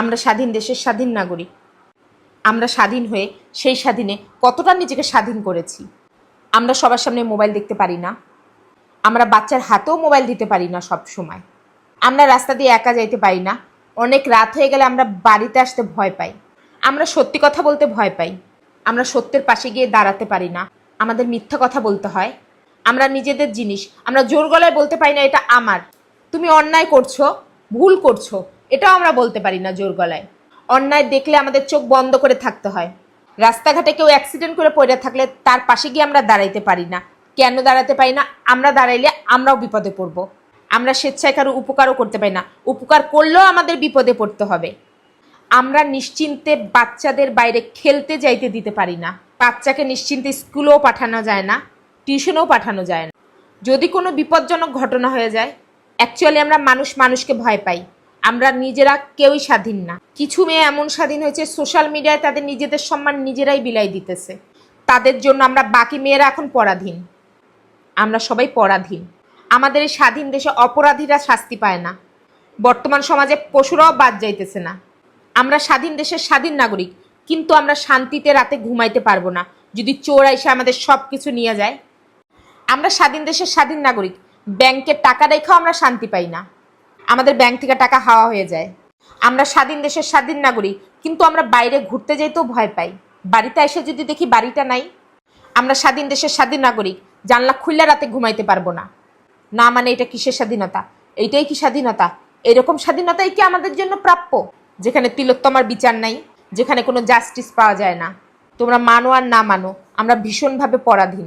আমরা স্বাধীন দেশের স্বাধীন নাগরিক। আমরা স্বাধীন হয়ে সেই স্বাধীনে কতটা নিজেকে স্বাধীন করেছি? আমরা সবার সামনে মোবাইল দেখতে পারি না। আমরা বাচ্চার হাতেও মোবাইল দিতে পারি না সব সময় আমরা রাস্তা দিয়ে একা যাইতে পারি না। অনেক রাত হয়ে গেলে আমরা বাড়িতে আসতে ভয় পাই। আমরা সত্যি কথা বলতে ভয় পাই। আমরা সত্যের পাশে গিয়ে দাঁড়াতে পারি না। আমাদের মিথ্যা কথা বলতে হয়। আমরা নিজেদের জিনিস, আমরা জোর গলায় বলতে পারি না, এটা আমার। তুমি অন্যায় করছ, ভুল করছ। এটাও আমরা বলতে পারি না জোর গলায়। অন্যায় দেখলে আমাদের চোখ বন্ধ করে থাকতে হয়। রাস্তাঘাটে কেউ অ্যাক্সিডেন্ট করে পড়ে থাকলে তার পাশে গিয়ে আমরা দাঁড়াইতে পারি না। কেন দাঁড়াতে পারি না? আমরা দাঁড়াইলে আমরাও বিপদে পড়ব। আমরা স্বেচ্ছায় কারও উপকারও করতে পারি না। উপকার করলেও আমাদের বিপদে পড়তে হবে। আমরা নিশ্চিন্তে বাচ্চাদের বাইরে খেলতে যাইতে দিতে পারি না। বাচ্চাকে নিশ্চিন্তে স্কুলেও পাঠানো যায় না, টিউশনেও পাঠানো যায় না। যদি কোনো বিপজ্জনক ঘটনা হয়ে যায় অ্যাকচুয়ালি আমরা মানুষ মানুষকে ভয় পাই। আমরা নিজেরা কেউই স্বাধীন না। কিছু মেয়ে এমন স্বাধীন হয়েছে সোশ্যাল মিডিয়ায় তাদের নিজেদের সম্মান নিজেরাই বিলাই দিতেছে। তাদের জন্য আমরা বাকি মেয়েরা এখন পরাধীন। আমরা সবাই পরাধীন। আমাদের এই স্বাধীন দেশে অপরাধীরা শাস্তি পায় না। বর্তমান সমাজে পশুরাও বাদ যাইতেছে না। আমরা স্বাধীন দেশের স্বাধীন নাগরিক, কিন্তু আমরা শান্তিতে রাতে ঘুমাইতে পারব না, যদি চোর এসে আমাদের সব কিছু নিয়ে যায়। আমরা স্বাধীন দেশের স্বাধীন নাগরিক ব্যাংকের টাকা রেখেও আমরা শান্তি পাই না। আমাদের ব্যাংক থেকে টাকা হাওয়া হয়ে যায়। আমরা স্বাধীন দেশের স্বাধীন নাগরিক, কিন্তু আমরা বাইরে ঘুরতে যেতেও ভয় পাই। বাড়িতে এসে যদি দেখি বাড়িটা নাই, আমরা স্বাধীন দেশের স্বাধীন নাগরিক, জানলা খুললে রাতে ঘুমাইতে পারব না। না মানে এটা কিসের স্বাধীনতা? এইটাই কি স্বাধীনতা? এরকম স্বাধীনতাই কি আমাদের জন্য প্রাপ্য? যেখানে তিলোত্তমার বিচার নাই, যেখানে কোনো জাস্টিস পাওয়া যায় না। তোমরা মানো আর না মানো, আমরা ভীষণভাবে পরাধীন।